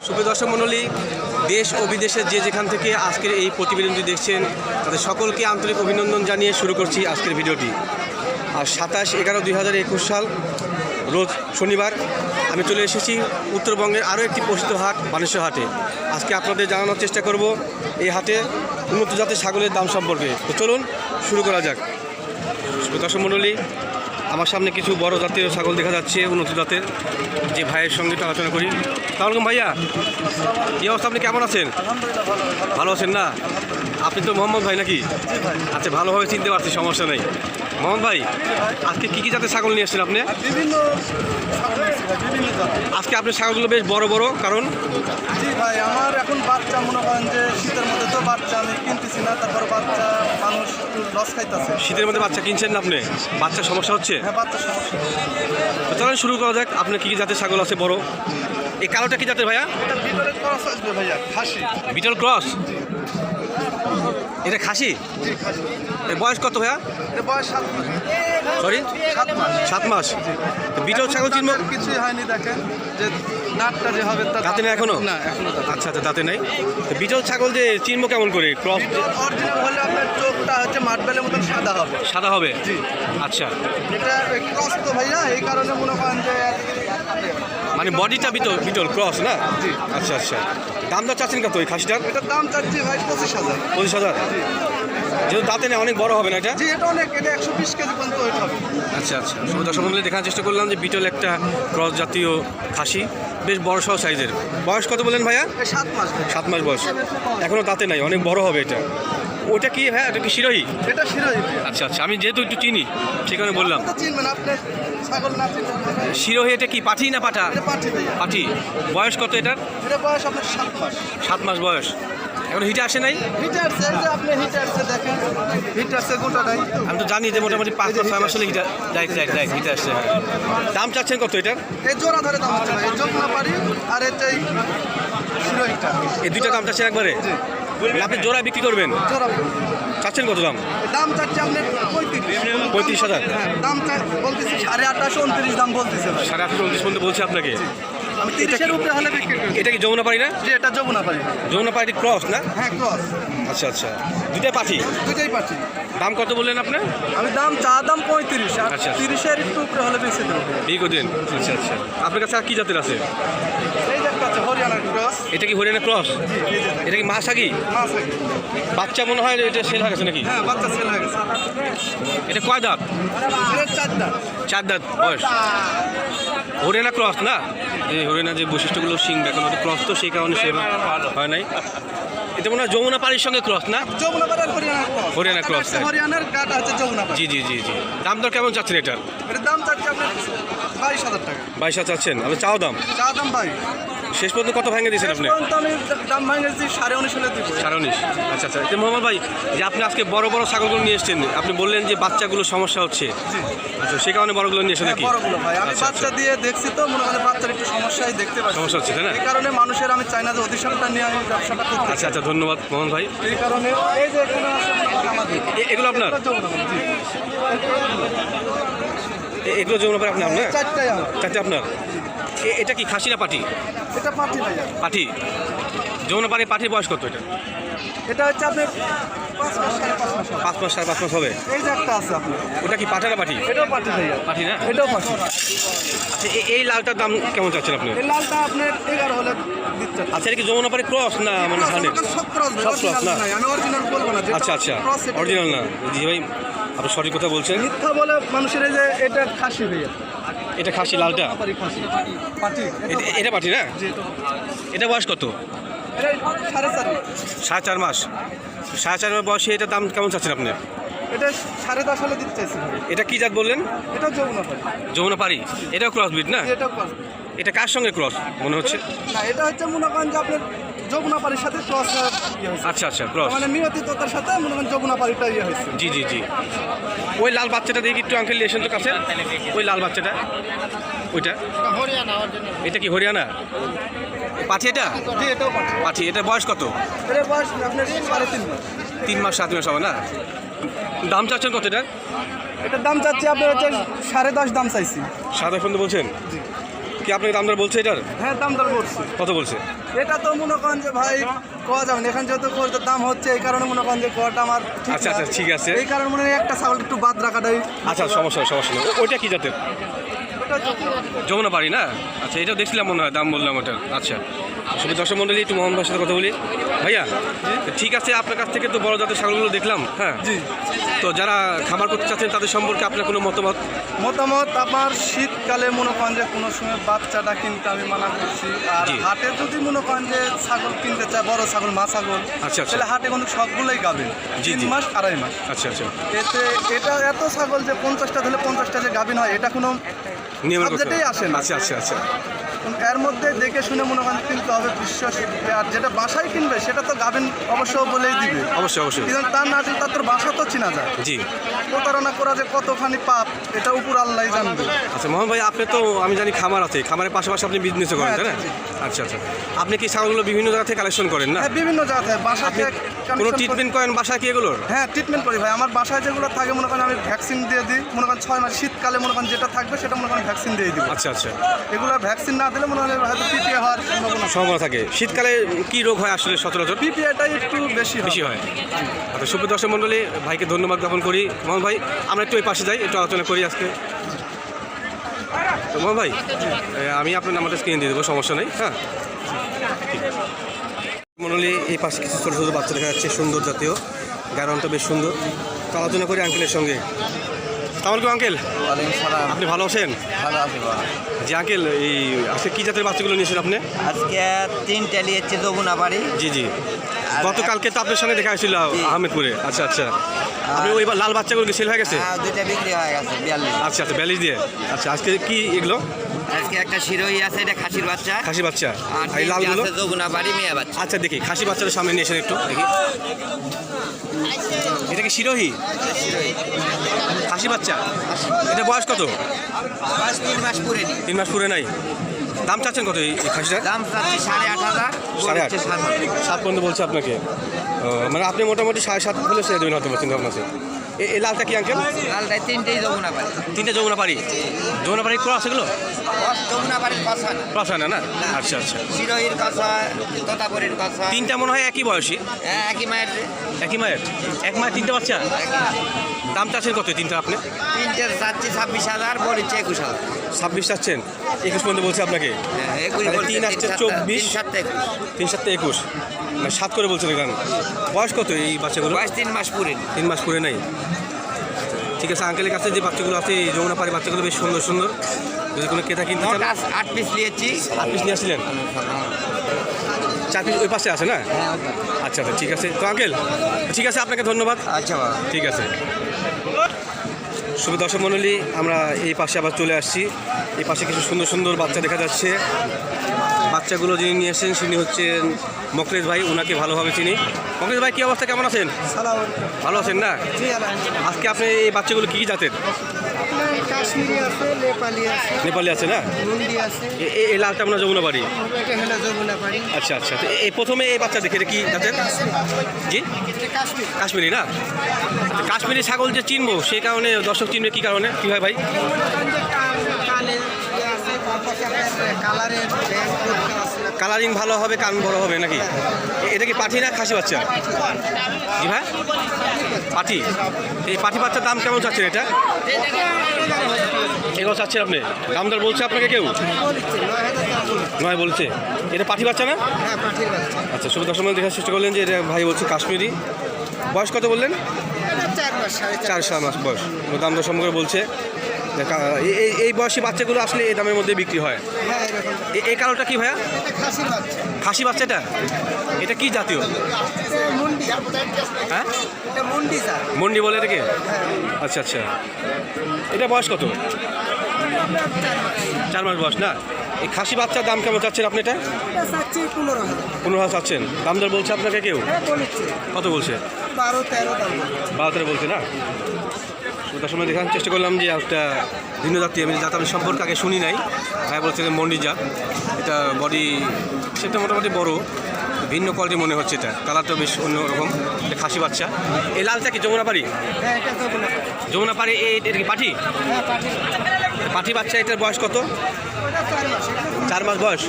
শুভ দর্শক মণ্ডলী, দেশ ও বিদেশে যে যেখান থেকে আজকের এই প্রতিবেদনটি দেখছেন, তাদের সকলকে আন্তরিক অভিনন্দন জানিয়ে শুরু করছি আজকের ভিডিওটি। আর সাতাশ এগারো দুই হাজার একুশ সাল, রোজ শনিবার, আমি চলে এসেছি উত্তরবঙ্গের আরও একটি প্রসিদ্ধ হাট, বানেশ্বর হাটে। আজকে আপনাদের জানানোর চেষ্টা করব এই হাটে উন্নত জাতের ছাগলের দাম সম্পর্কে। তো চলুন, শুরু করা যাক। দর্শক মণ্ডলী আমার সামনে কিছু বড় জাতীয় ছাগল দেখা যাচ্ছে, উন্নত জাতের, যে ভাইয়ের সঙ্গে একটু আলোচনা করি। তাহলে ভাইয়া। এই অবস্থা, আপনি কেমন আছেন? ভালো আছেন না? আপনি তো মোহাম্মদ ভাই নাকি? আচ্ছা ভালোভাবে চিনতে পারছি, সমস্যা নেই। মোহাম্মদ ভাই, আজকে কী কী জাতের ছাগল নিয়ে এসেছেন আপনি? আজকে আপনার ছাগলগুলো বেশ বড় বড় কারণ? জি ভাই আমার এখন বাচ্চা মনে করেন যে শীতের মধ্যে তো বাচ্চা আমি কিনতেছি না তারপর বাচ্চা মানুষ লস খাইতেছে। শীতের মধ্যে বাচ্চা কিনছেন না আপনি? বাচ্চার সমস্যা হচ্ছে? হ্যাঁ বাচ্চা সমস্যা। তো চলেন শুরু করা যাক। আপনার কী কী জাতের ছাগল আছে বড়? এই কালোটা কি জাতের ভাইয়া? বিটল ক্রস এটা খাসি? বয়স কত ভাইয়া? বয়স সাত সরি সাত মাস। সাত মাস। তো বিটল ছাগল চিনব? কিছুই হয়নি দেখেন। যে দাঁতটা যে হবে তার দাঁতে নেই এখনও? না এখনও দাঁত আচ্ছা আচ্ছা তাতে নাই। তো বিটল ছাগল যে চিনব কেমন করে? ক্রস অরিজিনাল হলে আপনার চোখটা হচ্ছে মাঠবেলের মতন সাদা হবে। সাদা হবে? জি। আচ্ছা। এটা ক্রস তো ভাইয়া এই কারণে মনে করেন যে মানে বডিটা বিটল বিটল ক্রস না? জি। আচ্ছা আচ্ছা। দাম দর চাচ্ছেন কত ওই খাসিটার? এটার দাম চাচ্ছি ভাই পঁচিশ হাজার। পঁচিশ হাজার? যেহেতু দাঁতে নেই অনেক বড় হবে না এটা? জি এটা অনেক এটা একশো বিশ কেজি পর্যন্ত ওয়েট হবে। আচ্ছা আচ্ছা। দর্শক মন্ডলী দেখার চেষ্টা করলাম যে বিটল একটা ক্রস জাতীয় খাসি বেশ বড় সহ সাইজের। বয়স কত বলেন ভাইয়া? সাত মাস সাত মাস বয়স। এখনও দাঁতে নাই অনেক বড় হবে এটা। ওটা কি হ্যাঁ এটা কি শিরোহী? এটা শিরোহী আচ্ছা আচ্ছা। আমি যেহেতু একটু চিনি কারণে বললাম। চিনবেন আপনি ছাগল না শিরোহী এটা কি পাঠি না পাঠি? পাঠি। বয়স কত এটার? এটা বয়স আপনার সাত মাস। সাত মাস বয়স। এখন হিটে আসে নাই? যে আপনি দেখেন। গোটাটাই আমি তো জানি যে মোটামুটি পাঁচ মাস ছয় মাস হলে হিটার রাইট রাইট রাইট হিটে আসছে। দাম চাচ্ছেন কত এটার? এই জোড়া ধরে দাম এই যমুনা আর এটা এই দুইটা দাম চাচ্ছেন একবারে? জি। আপনি জোড়া বিক্রি করবেন? জোড়া চাচ্ছেন কত দাম? দাম চাচ্ছে আপনার পঁয়ত্রিশ। পঁয়ত্রিশ হাজার? হ্যাঁ দাম বলতেছি সাড়ে আঠাশো উনত্রিশ দাম বলতেছে সাড়ে আটশো উনত্রিশ পর্যন্ত বলছি আপনাকে। তিরিশের উপরে হলে বিক্রি করি। এটা কি যমুনা পাড়ি না? জি এটা যমুনা পাড়ি। যমুনা পাড়ি ক্রস না? হ্যাঁ ক্রস। আচ্ছা আচ্ছা। দুইটা পাঠি? দুইটাই পাঠি। দাম কত বললেন আপনি? আমি দাম চা দাম পঁয়ত্রিশ আর আচ্ছা। তিরিশের একটু উপরে হলে বেশি দেবো। বিগো দিন আচ্ছা আচ্ছা। আপনার কাছে আর কি জাতের আছে? এটা কি হরিয়ানা ক্রস? যে এটা কি মাসাগি মাছ বাচ্চা মনে হয় এটা সেল হয়ে গেছে নাকি? হ্যাঁ এটা কয় দাঁত? চার দাঁত। বয়স। হরিয়ানা ক্রস না? এই হরিয়ানা যে বৈশিষ্ট্যগুলো সিং দেখেন ওটা ক্রস তো সেই কারণে সে হয় নাই। এটা মনে হয় যমুনা পাড়ির সঙ্গে ক্রস না? ক্রস। হরিয়ানা পাড়ি জি জি জি জি। দাম দর কেমন চাচ্ছেন এটার? দাম চাচ্ছে বাইশ হাজার টাকা। বাইশ হাজার চাচ্ছেন। আপনি চাও দাম? চা দাম ভাই শেষ পর্যন্ত কত ভাঙে দিয়েছেন আপনি? আমি দাম ভাঙেছি সাড়ে উনিশ হলে দিব। সাড়ে উনিশ। আচ্ছা আচ্ছা। তো মোহাম্মদ ভাই যে আপনি আজকে বড় বড় ছাগলগুলো নিয়ে এসছেন আপনি বললেন যে বাচ্চাগুলো সমস্যা হচ্ছে। আচ্ছা সে কারণে বড়গুলো নিয়ে এসে হ্যাঁ নাকি? বড়গুলো ভাই। আমি আচ্ছা, বাচ্চা আচ্ছা। দিয়ে দেখছি তো মনে হয় বাচ্চার একটু সমস্যাই দেখতে পাচ্ছি। সমস্যা হচ্ছে, তাই না? এই কারণে মানুষের আমি চাই না যে অধিষ্ঠানটা নিয়ে আমি ব্যবসাটা করতে আচ্ছা আচ্ছা ধন্যবাদ মোহন ভাই। এই কারণে এই যে এখানে এগুলো আপনার? এগুলো যেমন আপনার আপনার না? চারটে আপনার। এটা কি খাসি না পাটি? এটা পাটি পাটি? যমুনা পাড়ি পাটির বয়স কত এটা? এটা হচ্ছে আপনার পাঁচ মাস সাড়ে পাঁচ মাস হবে। পাঁচ মাস সাড়ে পাঁচ মাস হবে? এই যে একটা আছে আপনার। ওটা কি পাঠা না পাটি এটাও পাঠি ভাইয়া। পাটি না? এটাও পাঠি। আচ্ছা এ- এই লালটার দাম কেমন চাচ্ছেন আপনি? এই লালটা আপনার এগারো হলে দিচ্ছে। আচ্ছা এটা কি যমুনা পাড়ি ক্রস না মানে সব ক্রস সব cross না? আমি অরিজিনাল বলব না যেটা আচ্ছা আচ্ছা cross এটা- অরিজিনাল না। জি ভাই আপনি সঠিক কথা বলছেন। মিথ্যা বলে মানুষের এই যে এটা খাসি ভাইয়া। এটা খাসি লালটা? পারি খাসি। পাটি এ- এটা পাটি না? এটা এটা বয়স কত? এটা সাড়ে চার মাস। সাড়ে চার মাস বয়সে এটার দাম কেমন চাচ্ছেন আপনি? এটা সাড়ে দশ হলে দিতে চাইছি। এটা কি জাত বললেন? এটা যমুনা পারি যমুনা পাড়ি এটাও ক্রস বিট না? এটা এটা কার সঙ্গে ক্রস মনে হচ্ছে? না এটা হচ্ছে মনে করেন যে আপনার যমুনা পাড়ির সাথে ক্রস ইয়ে আচ্ছা আচ্ছা ক্রস মানে নিয়তি তোতার সাথে মনে করেন যমুনা পাড়িটা ইয়ে হয়েছে। জি জি জি। ওই লাল বাচ্চাটা দেখি একটু আঙ্কেল এসেন তো কাছে। ওই লাল বাচ্চাটা। ওইটা? এটা কি হরিয়ানা? পাঠি এটা? জি পাঠি। এটা বয়স কত? এটা বয়স আপনার সাড়ে তিন মাস। তিন মাস সাত মাস হবে না? দাম চাচ্ছেন কত এটা? এটার দাম চাচ্ছি আপনার হচ্ছে সাড়ে দশ দাম চাইছি। সাদা ফোন বলছেন? কি আপনাকে দাম দর বলছে এটার? হ্যাঁ দাম দর করছি কত বলছে? এটা তো মনে করেন যে ভাই কোয়া যাবে না। এখানে যেহেতু খরচের দাম হচ্ছে এই কারণে মনে করেন যে কোয়াটা আমার আচ্ছা, আচ্ছা, ঠিক আছে। এই কারণে মনে হয় একটা ছাগল একটু বাদ রাখাটাই আচ্ছা সমস্যা সমস্যা নেই। ওইটা কি জাতের? যমুনা। বাড়ি না? আচ্ছা এটা দেখছিলাম মনে হয় দাম বললাম ওটার আচ্ছা। শুধু দর্শক মন্ডলী একটু মোহন ভাইয়ের সাথে কথা বলি। ভাইয়া ঠিক আছে আপনার কাছ থেকে তো বড় জাতের ছাগলগুলো দেখলাম হ্যাঁ? জি। তো যারা খামার করতে চাচ্ছেন তাদের সম্পর্কে আপনার কোনো মতামত মতামত আমার শীতকালে মনে করেন যে কোনো সময় বাচ্চাটা কিনতে আমি মানা করছি আর জি। হাটে যদি মনে করেন যে ছাগল কিনতে চায় বড় ছাগল মা ছাগল আচ্ছা, আচ্ছা। তাহলে হাটে কিন্তু সবগুলোই গাবেন জি, তিন জি। মাস আড়াই মাস আচ্ছা আচ্ছা এতে এটা এত ছাগল যে পঞ্চাশটা ধরলে পঞ্চাশটা যে গাভিন হয় এটা কোনো নিয়মের কথা সাবজেক্টেই আসে না। আচ্ছা আচ্ছা আচ্ছা এর মধ্যে দেখে শুনে মনে করেন কিনতে হবে বিশ্বাস। আর যেটা বাসায় কিনবে সেটা তো গাবেন অবশ্য বলেই দিবে। অবশ্যই অবশ্যই। কিন্তু তার না তার তোর বাসা তো চিনা যায়। জি। প্রতারণা করা যে কতখানি পাপ এটা উপর আল্লাহ জানবে। আচ্ছা মোহন ভাই আপনি তো আমি জানি খামার আছে। খামারের পাশাপাশি আপনি বিজনেস করেন তাই না? হ্যাঁ, আচ্ছা আচ্ছা। আপনি কি ছাগলগুলো বিভিন্ন জায়গা থেকে কালেকশন করেন না? হ্যাঁ বিভিন্ন জায়গা থেকে। বাসা থেকে কোনো ট্রিটমেন্ট করেন বাসায় কি এগুলোর? হ্যাঁ ট্রিটমেন্ট করি ভাই। আমার বাসায় যেগুলো থাকে মনে করেন আমি ভ্যাকসিন দিয়ে দিই। মনে করেন ছয় মাস শীতকালে মনে করেন যেটা থাকবে সেটা মনে করেন ভ্যাকসিন দিয়ে দিই। আচ্ছা আচ্ছা। এগুলো ভ্যাকসিন না দিলে মনে হয় হয়তো পিপিএ হওয়ার সম্ভাবনা সম্ভাবনা থাকে। শীতকালে কি রোগ হয় আসলে সচরাচর? পিপিএটাই একটু বেশি বেশি হয়। আচ্ছা সুপ্রিয় দর্শক মণ্ডলী ভাইকে ধন্যবাদ জ্ঞাপন করি। মোহন ভাই আমরা একটু ওই পাশে যাই একটু আলোচনা করি আজকে। তো মোহন ভাই আমি আপনার নাম্বারটা স্ক্রিনে দিয়ে দেবো সমস্যা নেই হ্যাঁ। মণ্ডলী এই পাশে কিছু ছোটো ছোটো বাচ্চা দেখা যাচ্ছে সুন্দর জাতীয়। গারণটা বেশ সুন্দর। তো আলোচনা করি আঙ্কেলের সঙ্গে। তাহলে আঙ্কেল। আপনি ভালো আছেন? ভালো আছি জি আঙ্কেল এই আজকে কী জাতের বাচ্চাগুলো নিয়েছেন আপনি? আজকে তিনটা নিয়েছি যমুনা বাড়ি জি জি। গতকালকে তো আপনার সঙ্গে দেখা হয়েছিল আহমেদপুরে। আচ্ছা আচ্ছা। আপনি ওই লাল বাচ্চাগুলো সেল হয়ে গেছে? হ্যাঁ দুইটা বিক্রি হয়ে গেছে আচ্ছা আচ্ছা ব্যালিশ দিয়ে। আচ্ছা আজকে কি এগুলো? আজকে একটা শিরোই আছে এটা খাসির বাচ্চা। খাসি বাচ্চা? আর এই লালগুলো? আছে যমুনা বাড়ি মেয়ে বাচ্চা। আচ্ছা দেখি খাসি বাচ্চাটা সামনে নিয়ে এসেন একটু দেখি। এটা কি শিরোহি? খাসি বাচ্চা? এটা বয়স কত? তিন মাস পুরে তিন মাস পুরে নাই। দাম চাচ্ছেন কত এই খাসিটার? দাম চাচ্ছি সাড়ে আট হাজার সাড়ে আট। সাত পর্যন্ত বলছে আপনাকে। মানে আপনি মোটামুটি সাড়ে সাত হলে ছেড়ে দেবেন হয়তো চিন্তা ভাবনা এই লালটা কি আঙ্কেল? লালটায় তিনটেই যমুনা বাড়ি তিনটে যমুনা পাড়ি? যমুনা পাড়ি ক্রস এগুলো? যমুনা বাড়ির কথা না। ক্রস হয় না আচ্ছা আচ্ছা। শিরোহির তোতাপুরের কথা তিনটা মনে হয় একই বয়সী? হ্যাঁ একই মায়ের। একই মায়ের? এক মায়ের তিনটে বাচ্চা? দাম চাচ্ছেন কত তিনটা আপনি? তিনটে চাচ্ছি ছাব্বিশ হাজার বলেছে একুশ হাজার। ছাব্বিশ চাচ্ছেন? একুশ পর্যন্ত বলছে আপনাকে? হ্যাঁ, একুশ তিন আটটা সাতটা- চব্বিশ। তিন সাতটা একুশ। তিন সাতটা একুশ না সাত করে বলছেন এখানে বয়স কত এই বাচ্চাগুলো? বয়স তিন মাস পুরে। তিন মাস পুরে নাই? ঠিক আছে আঙ্কেলের কাছে যে বাচ্চাগুলো আছে এই যমুনা পাড়ি বাচ্চাগুলো বেশ সুন্দর সুন্দর। যদি কোনো ক্রেতা কিনতে চান আট- পিস নিয়েছি। আট পিস নিয়ে আসছিলেন চার পিস ওই পাশে আছে না? আচ্ছা আচ্ছা ঠিক আছে। তো আঙ্কেল ঠিক আছে আপনাকে ধন্যবাদ। আচ্ছা ঠিক আছে। শুভ দর্শক মণ্ডলী আমরা এই পাশে আবার চলে আসছি। এই পাশে কিছু সুন্দর সুন্দর বাচ্চা দেখা যাচ্ছে। বাচ্চাগুলো যিনি নিয়ে এসেছেন তিনি হচ্ছেন মকরেশ ভাই ওনাকে ভালোভাবে চিনি। মকরেশ ভাই কী অবস্থা? কেমন আছেন? ভালো আছেন না? আজকে আপনি এই বাচ্চাগুলো কী কী জাতের? কাশ্মীরি আছে নেপালি আছে নেপালি আছে না? আছে। এই লালটা আপনার যমুনা বাড়ি। এটা হলো যমুনা বাড়ি। আচ্ছা আচ্ছা। তো এই প্রথমে এই বাচ্চা দেখে এটা কি জাতের? জি? কাশ্মীরি। না? কাশ্মীরি ছাগল যে চিনবো সেই কারণে দর্শক চিনবে কী কারণে? কী হয় ভাই? কালারিং ভালো হবে কান বড় হবে নাকি? এটা কি পাঠি না খাসি বাচ্চা? জি ভাই? পাঠি। এই পাঠি বাচ্চার দাম কেমন চাচ্ছেন এটা? এগুলো চাচ্ছেন আপনি? দাম দর বলছে আপনাকে কেউ? নয় বলছে। এটা পাঠি বাচ্চা না? হ্যাঁ আচ্ছা শুভ দর্শক দেখার চেষ্টা করলেন যে এটা ভাই বলছে কাশ্মীরি। বয়স কত বললেন? এটা চার মাস সাড়ে বয়স। দাম দর সম্পর্কে বলছে। এই- বয়সী বাচ্চাগুলো আসলে এই দামের মধ্যে বিক্রি হয়। হ্যাঁ এই কালোটা কি ভাইয়া? এটা খাসির বাচ্চা খাসি বাচ্চাটা এটা কি জাতীয়? এটা মুন্ডি হ্যাঁ এটা মুন্ডি বলে এটাকে আচ্ছা আচ্ছা। এটা বয়স কত? চার মাস বয়স না? এই খাসি বাচ্চার দাম কেমন চাচ্ছেন আপনি এটা? এটা পনেরো হাজার চাচ্ছেন। দাম দর বলছে আপনাকে কেউ? হ্যাঁ কত বলছে? বারো তেরো বারো তেরো বলছে না? তার সময় দেখানোর চেষ্টা করলাম যে একটা ভিন্ন জাতি, আমি জাত আমি সম্পর্কে আগে শুনি নাই। ভাই বলছে যে মন্ডি জাত। এটা বডি সেটা মোটামুটি বড়, ভিন্ন কোয়ালিটি মনে হচ্ছে এটা। কালারটা বেশ অন্যরকম। খাসি বাচ্চা। এই লালটা কি যমুনা পাড়ি? হ্যাঁ এটা কি পাঠি? পাঠি বাচ্চা, এটার বয়স কত? চার মাস বয়স।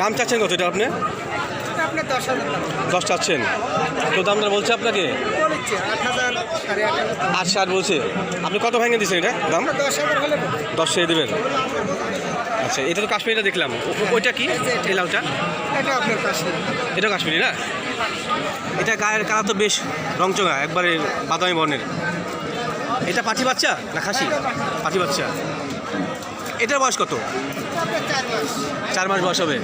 দাম চাচ্ছেন কত এটা আপনি? আপনার দশ হাজার দশ চাচ্ছেন। তো দামটা বলছে আপনাকে? আট ষাট বলছে। আপনি কত ভেঙে দিচ্ছেন এটা দাম? দশ হাজার হলে দশ ছেড়ে দেবেন। আচ্ছা এটা তো কাশ্মীরটা দেখলাম। ওইটা কি? এই লাউটা? এটা আপনার কাছে এটা কাশ্মীরি না? এটা গায়ের কালা তো বেশ রংচঙা একবারে বাদামি বর্ণের। এটা পাঠি বাচ্চা না খাসি? পাঠি বাচ্চা। এটার বয়স কত? চার মাস বয়স হবে।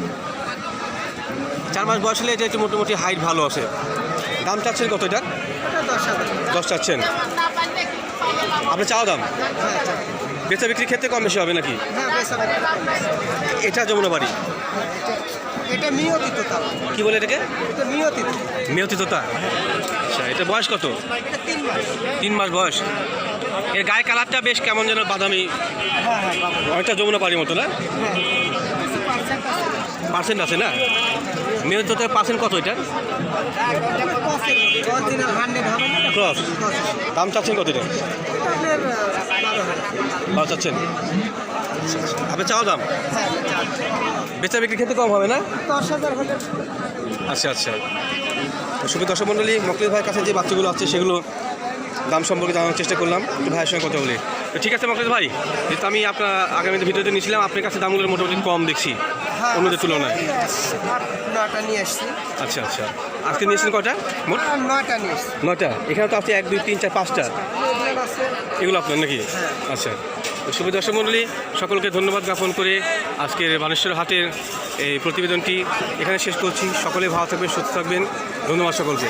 চার মাস বয়স হলে এটা মোটামুটি হাইট ভালো আছে। দাম চাচ্ছেন কত এটার এটা? দশ চাচ্ছেন। আপনি চাও দাম? বেচা বিক্রির ক্ষেত্রে কম বেশি হবে নাকি? হ্যাঁ এটা যমুনা বাড়ি। এটা কি বলে এটাকে? এটা আচ্ছা এটা বয়স কত? তিন মাস। বয়স। এর গায়ে কালারটা বেশ কেমন যেন বাদামি। হ্যাঁ হ্যাঁ অনেকটা যমুনা পাড়ির মতো না? পার্সেন্ট আছে না? মেয়র তোতে পার্সেন্ট কত এটা? ক্রস দাম চাচ্ছেন কত এটা? বারো চাচ্ছেন। আপনি চাও দাম? বেচা বিক্রির ক্ষেত্রে কম হবে না? আচ্ছা আচ্ছা। তো দর্শক মণ্ডলী মকলিদ ভাইয়ের কাছে যে বাচ্চাগুলো আছে, সেগুলো দাম সম্পর্কে জানানোর চেষ্টা করলাম। ভাইয়ের সঙ্গে কথা বলি। ঠিক আছে মকলিদ ভাই, যেহেতু আমি আপনার আগামী ভিডিওতে নিয়েছিলাম, আপনার কাছে দামগুলো মোটামুটি কম দেখছি। অন্যদের তুলনায়? নটা নিয়ে আসছি। আচ্ছা আচ্ছা। আজকে নিয়েছেন কটা? মোট? নিয়ে নয়টা এখানে তো আপনি এক দুই তিন চার পাঁচটা। এগুলো আপনার নাকি? আচ্ছা। তো শুভ দর্শক মণ্ডলী সকলকে ধন্যবাদ জ্ঞাপন করে আজকের বানেশ্বর হাটের এই প্রতিবেদনটি এখানে শেষ করছি। সকলে ভালো থাকবেন সুস্থ থাকবেন। ধন্যবাদ সকলকে।